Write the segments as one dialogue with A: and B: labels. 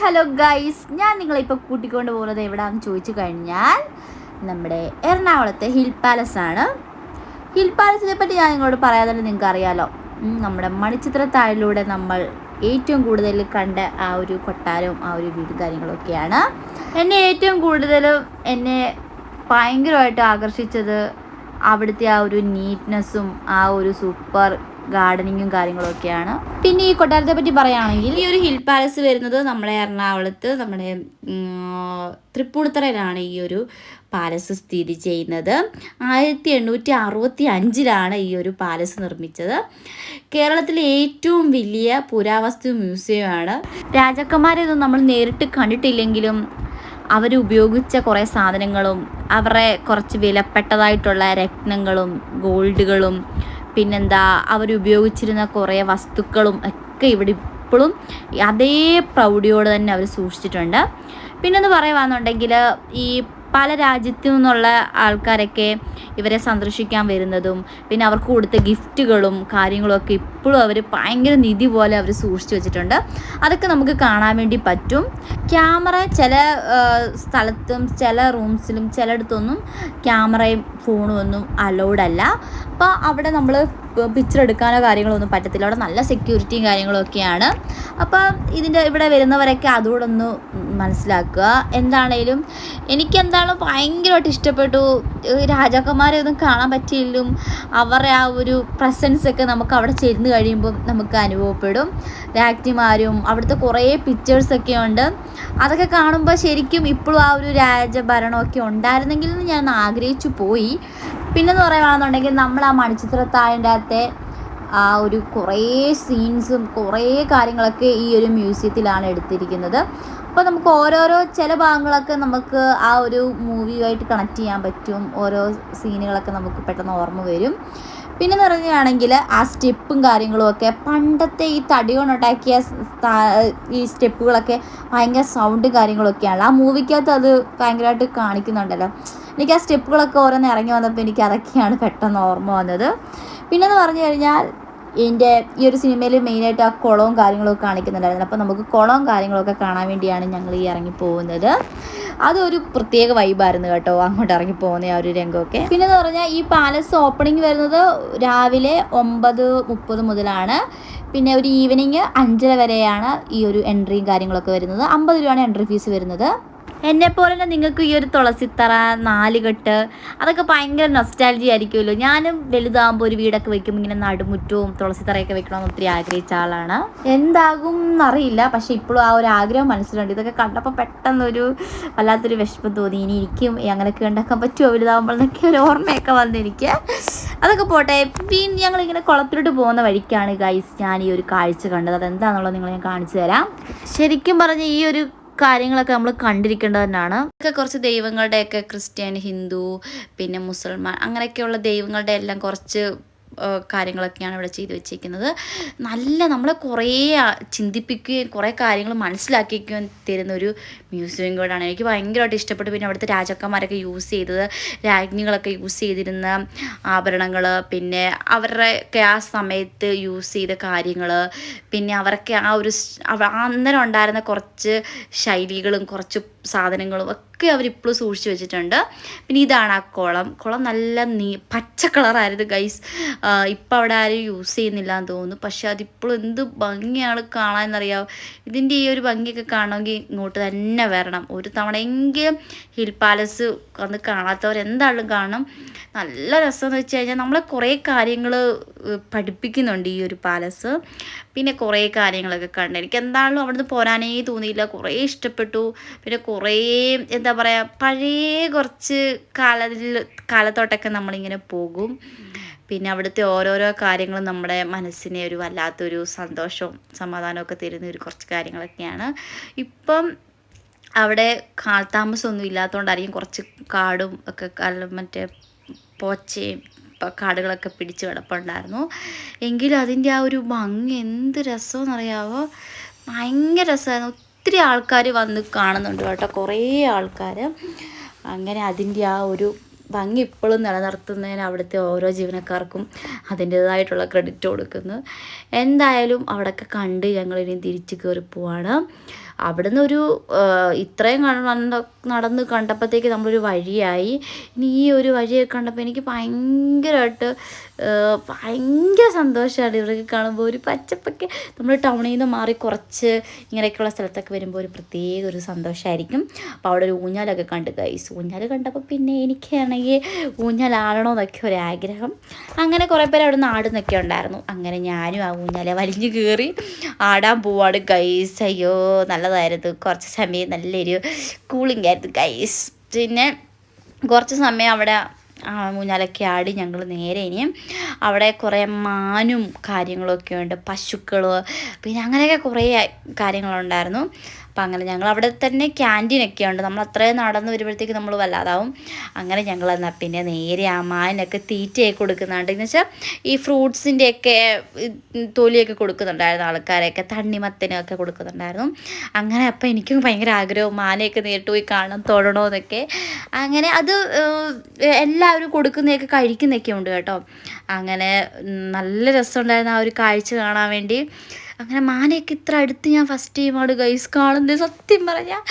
A: Hello guys ഞാൻ നിങ്ങളെ ഇപ്പോൾ കൂട്ടിക്കൊണ്ട് പോകുന്നത് എവിടെയാണെന്ന് ചോദിച്ചു കഴിഞ്ഞാൽ നമ്മുടെ എറണാകുളത്തെ ഹിൽ പാലസ് ആണ്. ഹിൽ പാലസിനെ പറ്റി ഞാൻ നിങ്ങളോട് പറയാതെ നിങ്ങൾക്ക് അറിയാലോ. നമ്മുടെ മണിച്ചിത്രത്താഴിലൂടെ നമ്മൾ ഏറ്റവും കൂടുതൽ കണ്ട ആ ഒരു കൊട്ടാരവും ആ ഒരു വീട് കാര്യങ്ങളൊക്കെയാണ്. എന്നെ ഏറ്റവും കൂടുതലും എന്നെ ഭയങ്കരമായിട്ട് ആകർഷിച്ചത് അവിടുത്തെ ആ ഒരു നീറ്റ്നെസ്സും ആ ഒരു സൂപ്പർ ഗാർഡനിങ്ങും കാര്യങ്ങളൊക്കെയാണ്. പിന്നെ ഈ കൊട്ടാരത്തെ പറ്റി പറയുകയാണെങ്കിൽ ഈ ഒരു ഹിൽ പാലസ് വരുന്നത് നമ്മുടെ എറണാകുളത്ത് നമ്മുടെ തൃപ്പൂണിത്തറയിലാണ് ഈ ഒരു പാലസ് സ്ഥിതി ചെയ്യുന്നത്. ആയിരത്തി എണ്ണൂറ്റി അറുപത്തി അഞ്ചിലാണ് ഈ ഒരു പാലസ് നിർമ്മിച്ചത്. കേരളത്തിലെ ഏറ്റവും വലിയ പുരാവസ്തു മ്യൂസിയമാണ്. രാജാക്കന്മാരെ ഒന്നും നമ്മൾ നേരിട്ട് കണ്ടിട്ടില്ലെങ്കിലും അവർ ഉപയോഗിച്ച കുറേ സാധനങ്ങളും അവരുടെ കുറച്ച് വിലപ്പെട്ടതായിട്ടുള്ള രത്നങ്ങളും ഗോൾഡുകളും പിന്നെന്താ അവർ ഉപയോഗിച്ചിരുന്ന കുറേ വസ്തുക്കളും ഒക്കെ ഇവിടെ ഇപ്പോഴും അതേ പ്രൗഢിയോട് തന്നെ അവർ സൂക്ഷിച്ചിട്ടുണ്ട്. പിന്നെന്ന് പറയുകയാണെന്നുണ്ടെങ്കിൽ ഈ പല രാജ്യത്തു നിന്നുള്ള ആൾക്കാരൊക്കെ ഇവരെ സന്ദർശിക്കാൻ വരുന്നതും പിന്നെ അവർക്ക് കൊടുത്ത ഗിഫ്റ്റുകളും കാര്യങ്ങളും ഒക്കെ ഇപ്പോഴും അവർ ഭയങ്കര നിധി പോലെ അവർ സൂക്ഷിച്ചു വെച്ചിട്ടുണ്ട്. അതൊക്കെ നമുക്ക് കാണാൻ വേണ്ടി പറ്റും. ക്യാമറ ചില സ്ഥലത്തും ചില റൂംസിലും ചിലയിടത്തൊന്നും ക്യാമറയും ഫോണും ഒന്നും അലൗഡ് അല്ല അപ്പോൾ അവിടെ നമ്മൾ പിക്ചർ എടുക്കാനോ കാര്യങ്ങളോ ഒന്നും പറ്റത്തില്ല. അവിടെ നല്ല സെക്യൂരിറ്റിയും കാര്യങ്ങളൊക്കെയാണ്. അപ്പോൾ ഇതിന്റെ ഇവിടെ വരുന്നവരൊക്കെ അതുകൂടെ ഒന്ന് മനസ്സിലാക്കുക. എന്താണേലും എനിക്കെന്താണോ ഭയങ്കരമായിട്ട് ഇഷ്ടപ്പെട്ടു. രാജാക്കന്മാരെ ഒന്നും കാണാൻ പറ്റിയില്ലും. അവരുടെ ആ ഒരു പ്രസൻസ് ഒക്കെ നമുക്ക് അവിടെ ചെന്ന് കഴിയുമ്പോൾ നമുക്ക് അനുഭവപ്പെടും. രാജ്ഞിമാരും അവിടുത്തെ കുറേ പിക്ചേഴ്സൊക്കെ ഉണ്ട്. അതൊക്കെ കാണുമ്പോൾ ശരിക്കും ഇപ്പോഴും ആ ഒരു രാജഭരണമൊക്കെ ഉണ്ടായിരുന്നെങ്കിൽ എന്ന് ഞാൻ ആഗ്രഹിച്ചു പോയി. പിന്നെന്ന് പറയുകയാണെന്നുണ്ടെങ്കിൽ നമ്മൾ ആ മണിച്ചിത്രത്താഴിന്റെ അകത്തെ ആ ഒരു കുറേ സീൻസും കുറേ കാര്യങ്ങളൊക്കെ ഈ ഒരു മ്യൂസിയത്തിലാണ് എടുത്തിരിക്കുന്നത്. അപ്പോൾ നമുക്ക് ഓരോരോ ചില ഭാഗങ്ങളൊക്കെ നമുക്ക് ആ ഒരു മൂവിയുമായിട്ട് കണക്ട് ചെയ്യാൻ പറ്റും. ഓരോ സീനുകളൊക്കെ നമുക്ക് പെട്ടെന്ന് ഓർമ്മ വരും. പിന്നെ പറയുകയാണെങ്കിൽ ആ സ്റ്റെപ്പും കാര്യങ്ങളും ഒക്കെ പണ്ടത്തെ ഈ തടി കൊണ്ടുണ്ടാക്കിയ ഈ സ്റ്റെപ്പുകളൊക്കെ ഭയങ്കര സൗണ്ടും കാര്യങ്ങളൊക്കെയാണ്. ആ മൂവിക്കകത്ത് അത് ഭയങ്കരമായിട്ട് കാണിക്കുന്നുണ്ടല്ലോ. എനിക്ക് ആ സ്റ്റെപ്പുകളൊക്കെ ഓരോന്ന് ഇറങ്ങി വന്നപ്പോൾ എനിക്ക് അതൊക്കെയാണ് പെട്ടെന്ന് ഓർമ്മ വന്നത്. പിന്നെന്ന് പറഞ്ഞു കഴിഞ്ഞാൽ എന്റെ ഈ ഒരു സിനിമയിൽ മെയിനായിട്ട് ആ കുളവും കാര്യങ്ങളൊക്കെ കാണിക്കുന്നുണ്ടായിരുന്നു. അപ്പോൾ നമുക്ക് കുളവും കാര്യങ്ങളൊക്കെ കാണാൻ വേണ്ടിയാണ് ഞങ്ങൾ ഈ ഇറങ്ങി പോകുന്നത്. അതൊരു പ്രത്യേക വൈബായിരുന്നു കേട്ടോ അങ്ങോട്ട് ഇറങ്ങി പോകുന്ന ആ ഒരു രംഗമൊക്കെ. പിന്നെ എന്ന് പറഞ്ഞാൽ ഈ പാലസ് ഓപ്പണിംഗ് വരുന്നത് രാവിലെ ഒമ്പത് മുപ്പത് മുതലാണ്. പിന്നെ ഒരു ഈവനിങ് അഞ്ചര വരെയാണ് ഈ ഒരു എൻട്രിയും കാര്യങ്ങളൊക്കെ വരുന്നത്. അമ്പത് രൂപയാണ് എൻട്രി ഫീസ് വരുന്നത്. എന്നെ പോലെ തന്നെ നിങ്ങൾക്ക് ഈ ഒരു തുളസിത്തറ നാലുകെട്ട് അതൊക്കെ ഭയങ്കര നൊസ്റ്റാലജി ആയിരിക്കുമല്ലോ. ഞാനും വലുതാകുമ്പോൾ ഒരു വീടൊക്കെ വെക്കുമ്പോൾ ഇങ്ങനെ നടുമുറ്റവും തുളസിത്തറയൊക്കെ വെക്കണമെന്ന് ഒത്തിരി ആഗ്രഹിച്ച ആളാണ്. എന്താകും എന്നറിയില്ല. പക്ഷെ ഇപ്പോഴും ആ ഒരു ആഗ്രഹം മനസ്സിലുണ്ട്. ഇതൊക്കെ കണ്ടപ്പോൾ പെട്ടെന്നൊരു വല്ലാത്തൊരു വിഷമം തോന്നി. ഇനി എനിക്കും അങ്ങനെയൊക്കെ ഉണ്ടാക്കാൻ പറ്റുമോ? വലുതാകുമ്പോൾ എന്നൊക്കെ ഒരു ഓർമ്മയൊക്കെ വന്നു അതൊക്കെ പോട്ടെ. പിന്നെ ഞങ്ങളിങ്ങനെ കുളത്തിലോട്ട് പോകുന്ന വഴിക്കാണ് ഗൈസ് ഞാൻ ഈ ഒരു കാഴ്ച കണ്ടത്. അതെന്താണെന്നുള്ളത് നിങ്ങൾ ഞാൻ കാണിച്ചു തരാം. ശരിക്കും പറഞ്ഞ ഈ ഒരു കാര്യങ്ങളൊക്കെ നമ്മൾ കണ്ടിരിക്കേണ്ടത് തന്നെയാണ് ഒക്കെ കുറച്ച് ദൈവങ്ങളുടെയൊക്കെ ക്രിസ്ത്യൻ ഹിന്ദു പിന്നെ മുസൽമാൻ അങ്ങനെയൊക്കെയുള്ള ദൈവങ്ങളുടെ എല്ലാം കുറച്ച് കാര്യങ്ങളൊക്കെയാണ് ഇവിടെ ചെയ്തു വെച്ചിരിക്കുന്നത്. നല്ല നമ്മളെ കുറേ ചിന്തിപ്പിക്കുകയും കുറേ കാര്യങ്ങൾ മനസ്സിലാക്കിക്കുകയും തരുന്ന ഒരു മ്യൂസിയം കൂടാണ് എനിക്ക് ഭയങ്കരമായിട്ട് ഇഷ്ടപ്പെട്ടു. പിന്നെ അവിടുത്തെ രാജാക്കന്മാരൊക്കെ യൂസ് ചെയ്തത് രാജ്ഞികളൊക്കെ യൂസ് ചെയ്തിരുന്ന ആഭരണങ്ങൾ പിന്നെ അവരുടെ ഒക്കെ ആ സമയത്ത് യൂസ് ചെയ്ത കാര്യങ്ങൾ പിന്നെ അവരൊക്കെ ആ ഒരു അന്നേരം ഉണ്ടായിരുന്ന കുറച്ച് ശൈലികളും കുറച്ച് സാധനങ്ങളും ഒക്കെ അവരിപ്പോഴും സൂക്ഷിച്ചു വെച്ചിട്ടുണ്ട്. പിന്നെ ഇതാണ് ആ കുളം. കുളം നല്ല നീ പച്ച കളറായിരുന്നു ഗൈസ് ഇപ്പം അവിടെ ആരും യൂസ് ചെയ്യുന്നില്ല എന്ന് തോന്നുന്നു. പക്ഷെ അതിപ്പോഴും എന്ത് ഭംഗിയാണ് കാണാമെന്നറിയാമോ ഇതിന്റെ ഈ ഒരു ഭംഗിയൊക്കെ കാണണമെങ്കിൽ ഇങ്ങോട്ട് തന്നെ വരണം. ഒരു തവണയെങ്കിലും ഹിൽ പാലസ് വന്ന് കാണാത്തവർ എന്തായാലും കാണണം. നല്ല രസമെന്ന് വെച്ച് കഴിഞ്ഞാൽ നമ്മളെ കുറേ കാര്യങ്ങൾ പഠിപ്പിക്കുന്നുണ്ട് ഈ ഒരു പാലസ്. പിന്നെ കുറേ കാര്യങ്ങളൊക്കെ കണ്ട്. എനിക്ക് എന്താണെങ്കിലും അവിടുന്ന് പോരാനേ തോന്നിയില്ല. കുറേ ഇഷ്ടപ്പെട്ടു. പിന്നെ കുറേ എന്താ പറയുക പഴയ കുറച്ച് കാലത്തിൽ കാലത്തോട്ടൊക്കെ നമ്മളിങ്ങനെ പോകും. പിന്നെ അവിടുത്തെ ഓരോരോ കാര്യങ്ങളും നമ്മുടെ മനസ്സിനെ ഒരു വല്ലാത്തൊരു സന്തോഷവും സമാധാനമൊക്കെ തരുന്ന ഒരു കുറച്ച് കാര്യങ്ങളൊക്കെയാണ്. ഇപ്പം അവിടെ കാൽ കാൽത്താമസമൊന്നും ഇല്ലാത്തതുകൊണ്ടായിരിക്കും കുറച്ച് കാടും ഒക്കെ മറ്റേ പോച്ചയും കാടുകളൊക്കെ പിടിച്ച് കിടപ്പുണ്ടായിരുന്നു. എങ്കിലും അതിന്റെ ആ ഒരു ഭംഗി എന്ത് രസമെന്നറിയാവോ? ഭയങ്കര രസമായിരുന്നു. ഒത്തിരി ആൾക്കാർ വന്ന് കാണുന്നുണ്ട് കേട്ടോ കുറേ ആൾക്കാർ അങ്ങനെ അതിന്റെ ആ ഒരു ഭംഗി ഇപ്പോഴും നിലനിർത്തുന്നതിന് അവിടുത്തെ ഓരോ ജീവനക്കാർക്കും അതിന്റേതായിട്ടുള്ള ക്രെഡിറ്റ് കൊടുക്കുന്നു. എന്തായാലും അവിടെയൊക്കെ കണ്ട് ഞങ്ങളിനി തിരിച്ചു കയറി പോവാണ്. അവിടുന്ന് ഒരു ഇത്രയും കണ്ട നടന്ന് കണ്ടപ്പോഴത്തേക്ക് നമ്മളൊരു വഴിയായി. ഇനി ഈ ഒരു വഴിയൊക്കെ കണ്ടപ്പോൾ എനിക്ക് ഭയങ്കരമായിട്ട് ഭയങ്കര സന്തോഷമാണ് ഇവരൊക്കെ കാണുമ്പോൾ. ഒരു പച്ചപ്പൊക്കെ നമ്മൾ ടൗണിൽ നിന്ന് മാറി കുറച്ച് ഇങ്ങനെയൊക്കെയുള്ള സ്ഥലത്തൊക്കെ വരുമ്പോൾ ഒരു പ്രത്യേക ഒരു സന്തോഷമായിരിക്കും അപ്പോൾ അവിടെ ഒരു ഊഞ്ഞാലൊക്കെ കണ്ട് ഗൈസ് ഊഞ്ഞാൽ കണ്ടപ്പോൾ പിന്നെ എനിക്കാണെങ്കിൽ ഊഞ്ഞാലാടണമെന്നൊക്കെ ഒരു ആഗ്രഹം. അങ്ങനെ കുറേ പേര് അവിടെ നിന്ന് ആടുന്നൊക്കെ ഉണ്ടായിരുന്നു. അങ്ങനെ ഞാനും ആ ഊഞ്ഞാലെ വലിഞ്ഞു കയറി ആടാൻ പോവാണ് ഗൈസ് അയ്യോ നല്ലതായിരുന്നു. കുറച്ച് സമയം നല്ലൊരു കൂളിംഗ് ആയിരുന്നു ഗൈസ് പിന്നെ കുറച്ച് സമയം അവിടെ ഊഞ്ഞാലൊക്കെ ആടി ഞങ്ങൾ നേരെ ഇനിയും അവിടെ കുറേ മാനും കാര്യങ്ങളൊക്കെ ഉണ്ട് പശുക്കൾ പിന്നെ അങ്ങനെയൊക്കെ കുറേ കാര്യങ്ങളുണ്ടായിരുന്നു. അപ്പം അങ്ങനെ ഞങ്ങൾ അവിടെ തന്നെ ക്യാന്റീനൊക്കെ ഉണ്ട് നമ്മൾ അത്രയും നടന്ന് വരുമ്പോഴത്തേക്ക് നമ്മൾ വല്ലാതാവും. അങ്ങനെ ഞങ്ങൾ എന്നാൽ പിന്നെ നേരെ ആ മാനിനൊക്കെ തീറ്റയൊക്കെ കൊടുക്കുന്നുണ്ട്. എന്ന് വെച്ചാൽ ഈ ഫ്രൂട്ട്സിന്റെയൊക്കെ തൊലിയൊക്കെ കൊടുക്കുന്നുണ്ടായിരുന്നു. ആൾക്കാരെയൊക്കെ തണ്ണിമത്തനൊക്കെ കൊടുക്കുന്നുണ്ടായിരുന്നു. അങ്ങനെ അപ്പം എനിക്കും ഭയങ്കര ആഗ്രഹം മാനയൊക്കെ നേരിട്ട് പോയി കാണാൻ തൊഴണമെന്നൊക്കെ അങ്ങനെ അത് എല്ലാവരും കൊടുക്കുന്നതൊക്കെ കഴിക്കുന്നതൊക്കെ ഉണ്ട് കേട്ടോ. അങ്ങനെ നല്ല രസമുണ്ടായിരുന്നു ആ ഒരു കാഴ്ച കാണാൻ വേണ്ടി. അങ്ങനെ മാനയൊക്കെ ഇത്ര അടുത്ത് ഞാൻ ഫസ്റ്റ് ടൈമാണ് ഗൈസ് കാണുന്നത്. സത്യം പറഞ്ഞാൽ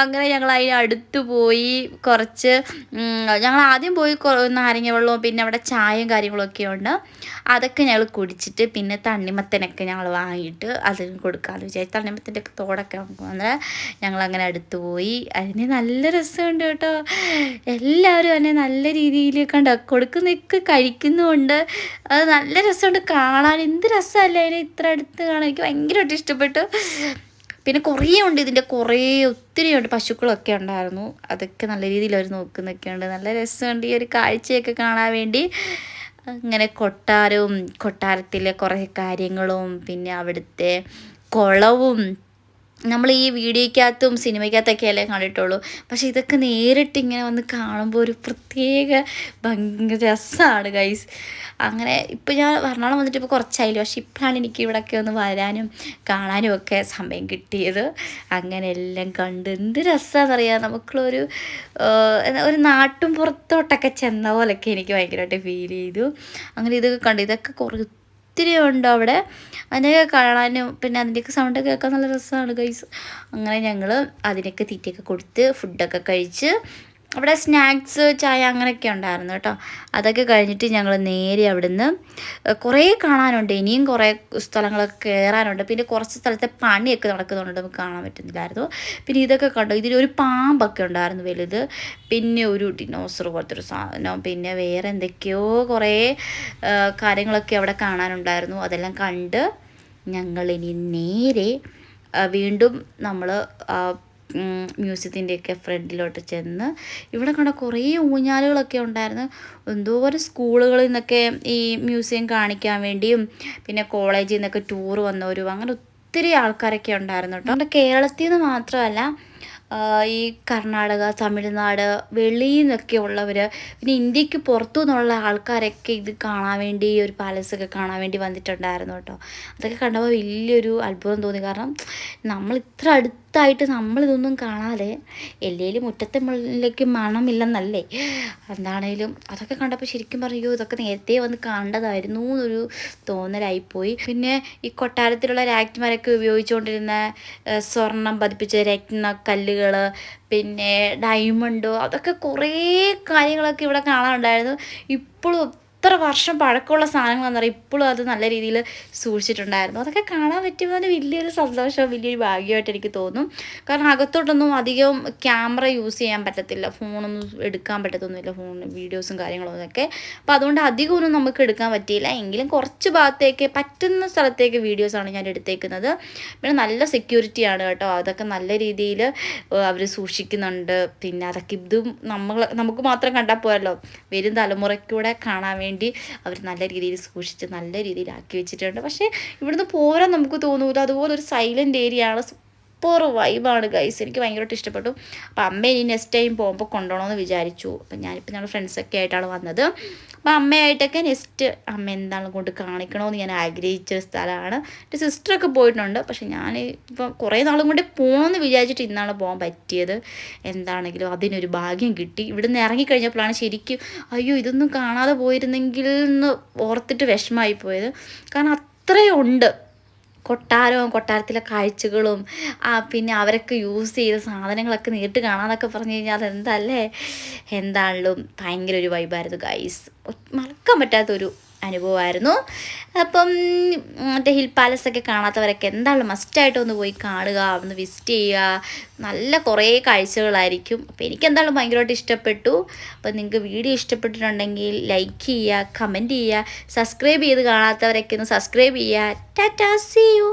A: അങ്ങനെ ഞങ്ങൾ അതിന് അടുത്ത് പോയി. കുറച്ച് ഞങ്ങൾ ആദ്യം പോയി നാരങ്ങ വെള്ളവും പിന്നെ അവിടെ ചായയും കാര്യങ്ങളൊക്കെ ഉണ്ട്. അതൊക്കെ ഞങ്ങൾ കുടിച്ചിട്ട് പിന്നെ തണ്ണിമത്തനൊക്കെ ഞങ്ങൾ വാങ്ങിയിട്ട് അതിന് കൊടുക്കാമെന്ന് വിചാരിച്ചു തണ്ണിമത്തന്റെ ഒക്കെ തോടൊക്കെ അങ്ങനെ ഞങ്ങൾ അങ്ങനെ അടുത്ത് പോയി. അതിന് നല്ല രസമുണ്ട് കേട്ടോ. എല്ലാവരും അതിനെ നല്ല രീതിയിൽ കണ്ട? കൊടുക്കുന്നൊക്കെ കഴിക്കുന്നുമുണ്ട്. അത് നല്ല രസമുണ്ട് കാണാൻ. എന്ത് രസമല്ലേ അതിനെ ഇത്ര അടുത്ത് കാണാൻ? എനിക്ക് ഭയങ്കരമായിട്ട് ഇഷ്ടപ്പെട്ടു. പിന്നെ കുറേ ഉണ്ട് ഇതിന്റെ കുറേ ഒത്തിരി ഉണ്ട്. പശുക്കളൊക്കെ ഉണ്ടായിരുന്നു. അതൊക്കെ നല്ല രീതിയിൽ അവർ നോക്കുന്നൊക്കെ ഉണ്ട് നല്ല രസമുണ്ട് ഈ ഒരു കാഴ്ചയൊക്കെ കാണാൻ വേണ്ടി. അങ്ങനെ കൊട്ടാരവും കൊട്ടാരത്തിലെ കുറേ കാര്യങ്ങളും പിന്നെ അവിടുത്തെ കുളവും നമ്മൾ ഈ വീഡിയോയ്ക്കകത്തും സിനിമയ്ക്കകത്തൊക്കെ അല്ലേ കണ്ടിട്ടുള്ളൂ. പക്ഷെ ഇതൊക്കെ നേരിട്ട് ഇങ്ങനെ വന്ന് കാണുമ്പോൾ ഒരു പ്രത്യേക ഭയങ്കര രസമാണ് ഗൈസ് അങ്ങനെ ഇപ്പോൾ ഞാൻ എറണാകുളം വന്നിട്ട് ഇപ്പോൾ കുറച്ചായില്ല. പക്ഷെ ഇപ്പോഴാണ് എനിക്ക് ഇവിടെയൊക്കെ ഒന്ന് വരാനും കാണാനും ഒക്കെ സമയം കിട്ടിയത്. അങ്ങനെ എല്ലാം കണ്ട് എന്ത് രസമാണെന്നറിയാം നമുക്കുള്ളൊരു ഒരു നാട്ടും പുറത്തോട്ടൊക്കെ ചെന്ന പോലൊക്കെ എനിക്ക് ഭയങ്കരമായിട്ട് ഫീൽ ചെയ്തു. അങ്ങനെ ഇതൊക്കെ കണ്ടു. ഇതൊക്കെ കുറേ ഒത്തിരി ഉണ്ട് അവിടെ? അതിനൊക്കെ കാണാനും പിന്നെ അതിന്റെയൊക്കെ സൗണ്ട് കേൾക്കാൻ നല്ല രസമാണ് ഗൈസ് അങ്ങനെ ഞങ്ങൾ അതിനൊക്കെ തീറ്റയൊക്കെ കൊടുത്ത് ഫുഡൊക്കെ കഴിച്ച് അവിടെ സ്നാക്സ് ചായ അങ്ങനെയൊക്കെ ഉണ്ടായിരുന്നു കേട്ടോ. അതൊക്കെ കഴിഞ്ഞിട്ട് ഞങ്ങൾ നേരെ അവിടുന്ന് കുറേ കാണാനുണ്ട്. ഇനിയും കുറേ സ്ഥലങ്ങളൊക്കെ കയറാനുണ്ട്. പിന്നെ കുറച്ച് സ്ഥലത്തെ പണിയൊക്കെ നടക്കുന്നുണ്ട്. നമുക്ക് കാണാൻ പറ്റുന്നില്ലായിരുന്നു. പിന്നെ ഇതൊക്കെ കണ്ടു. ഇതിലൊരു പാമ്പൊക്കെ ഉണ്ടായിരുന്നു വലുത്. പിന്നെ ഒരു ഡിനോസർ പോലത്തെ ഒരു സാധനം. പിന്നെ വേറെ എന്തൊക്കെയോ കുറേ കാര്യങ്ങളൊക്കെ അവിടെ കാണാനുണ്ടായിരുന്നു. അതെല്ലാം കണ്ട് ഞങ്ങളിനി നേരെ വീണ്ടും നമ്മൾ മ്യൂസിയത്തിന്റെയൊക്കെ ഫ്രണ്ടിലോട്ട് ചെന്ന് ഇവിടെ കണ്ട കുറേ ഊഞ്ഞാലുകളൊക്കെ ഉണ്ടായിരുന്നു. എന്തോരം സ്കൂളുകളിൽ നിന്നൊക്കെ ഈ മ്യൂസിയം കാണിക്കാൻ വേണ്ടിയും പിന്നെ കോളേജിൽ നിന്നൊക്കെ ടൂർ വന്നവരും അങ്ങനെ ഒത്തിരി ആൾക്കാരൊക്കെ ഉണ്ടായിരുന്നു കേട്ടോ. നമ്മുടെ കേരളത്തിൽ നിന്ന് മാത്രമല്ല ഈ കർണാടക തമിഴ്നാട് വെളിയിൽ നിന്നൊക്കെ ഉള്ളവർ പിന്നെ ഇന്ത്യയ്ക്ക് പുറത്തു നിന്നുള്ള ആൾക്കാരൊക്കെ ഇത് കാണാൻ വേണ്ടി ഒരു പാലസൊക്കെ കാണാൻ വേണ്ടി വന്നിട്ടുണ്ടായിരുന്നു കേട്ടോ. അതൊക്കെ കണ്ടപ്പോൾ വലിയൊരു അത്ഭുതം തോന്നി. കാരണം നമ്മൾ ഇത്ര അടുത്തായിട്ട് നമ്മളിതൊന്നും കാണാതെ എല്ലേലും മുറ്റത്തെ മുള്ളിലേക്ക് മണമില്ലെന്നല്ലേ? എന്താണേലും അതൊക്കെ കണ്ടപ്പോൾ ശരിക്കും പറയൂ ഇതൊക്കെ നേരത്തെ വന്ന് കണ്ടതായിരുന്നു എന്നൊരു തോന്നലായിപ്പോയി. പിന്നെ ഈ കൊട്ടാരത്തിലുള്ള രാജ്ഞിമാരൊക്കെ ഉപയോഗിച്ചുകൊണ്ടിരുന്ന സ്വർണം പതിപ്പിച്ച രത്ന കല്ലുകൾ പിന്നെ ഡയമണ്ട് അതൊക്കെ കുറേ കാര്യങ്ങളൊക്കെ ഇവിടെ കാണാനുണ്ടായിരുന്നു. ഇപ്പോഴും എത്ര വർഷം പഴക്കമുള്ള സാധനങ്ങളാണെന്ന് ഇപ്പോഴും അത് നല്ല രീതിയിൽ സൂക്ഷിച്ചിട്ടുണ്ടായിരുന്നു. അതൊക്കെ കാണാൻ പറ്റുമ്പോൾ വലിയൊരു സന്തോഷം വലിയൊരു ഭാഗ്യമായിട്ട് എനിക്ക് തോന്നും. കാരണം അകത്തോട്ടൊന്നും അധികം ക്യാമറ യൂസ് ചെയ്യാൻ പറ്റത്തില്ല. ഫോണൊന്നും എടുക്കാൻ പറ്റത്തൊന്നുമില്ല. ഫോൺ വീഡിയോസും കാര്യങ്ങളൊന്നും അപ്പോൾ അതുകൊണ്ട് അധികമൊന്നും നമുക്ക് എടുക്കാൻ പറ്റിയില്ല. എങ്കിലും കുറച്ച് ഭാഗത്തേക്ക് പറ്റുന്ന സ്ഥലത്തേക്ക് വീഡിയോസാണ് ഞാൻ എടുത്തേക്കുന്നത്. പിന്നെ നല്ല സെക്യൂരിറ്റിയാണ് കേട്ടോ. അതൊക്കെ നല്ല രീതിയിൽ അവർ സൂക്ഷിക്കുന്നുണ്ട്. പിന്നെ അതൊക്കെ ഇതും നമ്മൾ നമുക്ക് മാത്രം കണ്ടാൽ പോരല്ലോ. വരും തലമുറയ്ക്കൂടെ കാണാൻ വേണ്ടി അവർ നല്ല രീതിയിൽ സൂക്ഷിച്ച് നല്ല രീതിയിൽ ആക്കി വെച്ചിട്ടുണ്ട്. പക്ഷേ ഇവിടുന്ന് പോരാൻ നമുക്ക് തോന്നൂല. അതുപോലെ ഒരു സൈലന്റ് ഏരിയ ആണ് സൂപ്പർ വൈബാണ് ഗൈസ് എനിക്ക് ഭയങ്കരമായിട്ട് ഇഷ്ടപ്പെട്ടു. അപ്പോൾ അമ്മ ഇനി നെക്സ്റ്റ് ടൈം പോകുമ്പോൾ കൊണ്ടുപോകണമെന്ന് വിചാരിച്ചു. അപ്പം ഞാനിപ്പോൾ ഞങ്ങൾ ഫ്രണ്ട്സൊക്കെ ആയിട്ടാണ് വന്നത്. അപ്പോൾ അമ്മയായിട്ടൊക്കെ നെക്സ്റ്റ് അമ്മ എന്താണ് കൊണ്ട് കാണിക്കണമെന്ന് ഞാൻ ആഗ്രഹിച്ച സ്ഥലമാണ്. എന്റെ സിസ്റ്ററൊക്കെ പോയിട്ടുണ്ട്. പക്ഷെ ഞാൻ ഇപ്പം കുറേ നാളും കൊണ്ട് പോകണമെന്ന് വിചാരിച്ചിട്ട് ഇന്നാണ് പോകാൻ പറ്റിയത്. എന്താണെങ്കിലും അതിനൊരു ഭാഗ്യം കിട്ടി. ഇവിടുന്ന് ഇറങ്ങിക്കഴിഞ്ഞപ്പോഴാണ് ശരിക്കും അയ്യോ ഇതൊന്നും കാണാതെ പോയിരുന്നെങ്കിൽ എന്ന് ഓർത്തിട്ട് വിഷമമായി പോയത് കാരണം അത്രയും ഉണ്ട്. കൊട്ടാരവും കൊട്ടാരത്തിലെ കാഴ്ചകളും പിന്നെ അവരൊക്കെ യൂസ് ചെയ്ത സാധനങ്ങളൊക്കെ നേരിട്ട് കാണാന്നൊക്കെ പറഞ്ഞു കഴിഞ്ഞാൽ അതെന്തല്ലേ? എന്താണല്ലോ? ഭയങ്കര ഒരു വൈബായിരുന്നു ഗൈസ് മറക്കാൻ പറ്റാത്തൊരു അനുഭവമായിരുന്നു. അപ്പം മറ്റേ ഹിൽ പാലസ് ഒക്കെ കാണാത്തവരൊക്കെ എന്തായാലും മസ്റ്റായിട്ട് ഒന്ന് പോയി കാണുക ഒന്ന് വിസിറ്റ് ചെയ്യുക. നല്ല കുറേ കാഴ്ചകളായിരിക്കും. അപ്പോൾ എനിക്ക് എന്തായാലും ഭയങ്കരമായിട്ട് ഇഷ്ടപ്പെട്ടു. അപ്പോൾ നിങ്ങൾക്ക് വീഡിയോ ഇഷ്ടപ്പെട്ടിട്ടുണ്ടെങ്കിൽ ലൈക്ക് ചെയ്യുക കമന്റ് ചെയ്യുക സബ്സ്ക്രൈബ് ചെയ്ത് കാണാത്തവരൊക്കെ ഒന്ന് സബ്സ്ക്രൈബ് ചെയ്യുക. Tata C U